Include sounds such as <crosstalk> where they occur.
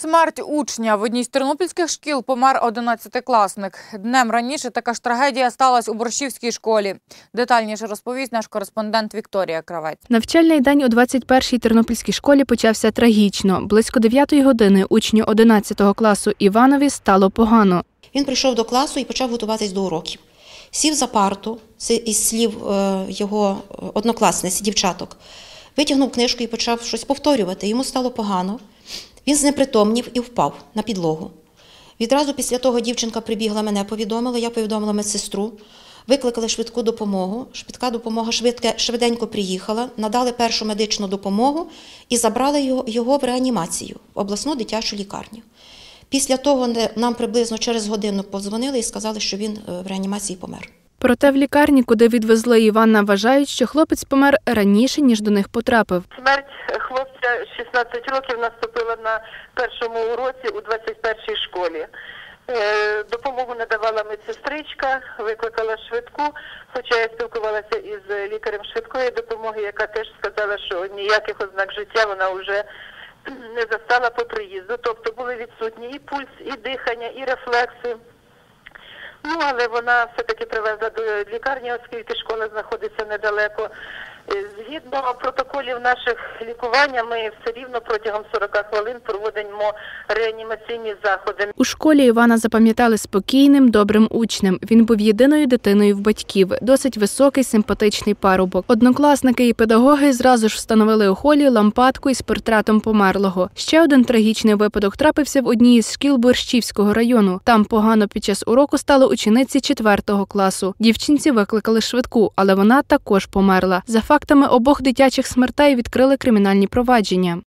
Смерть учня в одній з тернопільських шкіл помер 11-класник. Днем раніше така ж трагедія сталася у Борщівській школі. Детальніше розповість наш кореспондент Вікторія Кравець. Навчальний день у 21-й тернопільській школі почався трагічно. Близько 9-ї години учню 11 класу Іванові стало погано. Він прийшов до класу і почав готуватись до уроків. Сів за парту, це із слів е, його однокласниць, дівчаток, витягнув книжку і почав щось повторювати. Йому стало погано. Він знепритомнів і впав на підлогу. Відразу після того дівчинка прибігла, мене повідомила, я повідомила медсестру. Викликали швидку допомогу. Швидка допомога швидке, швиденько приїхала, надали першу медичну допомогу і забрали його, його в реанімацію в обласну дитячу лікарню. Після того нам приблизно через годину подзвонили і сказали, що він е, в реанімації помер. Проте в лікарні, куди відвезли Івана, вважають, що хлопець помер раніше, ніж до них потрапив. Смерть хлопця 16 років наступила на першому уроці у 21-й школі. Е, Допомогу надавала медсестричка, викликала швидку, хоча я спілкувалася із лікарем швидкої допомоги, яка теж сказала, що ніяких ознак життя вона вже <clears throat> не застала по приїзду. Тобто були відсутні і пульс, і дихання, і рефлекси. Ну, але вона все-таки привезла до лікарні, оскільки школа знаходиться недалеко. Е, Згідно протоколів наших лікування, ми все рівно протягом 40 хвилин проводимо реанімаційні заходи. У школі Івана запам'ятали спокійним, добрим учнем. Він був єдиною дитиною в батьків, досить високий, симпатичний парубок. Однокласники і педагоги зразу ж встановили у холі лампадку із портретом померлого. Ще один трагічний випадок трапився в одній із шкіл Борщівського району. Там погано під час уроку стало учениці 4 класу. Дівчинці викликали швидку, але вона також померла. За фактами обох дитячих смертей відкрили кримінальні провадження.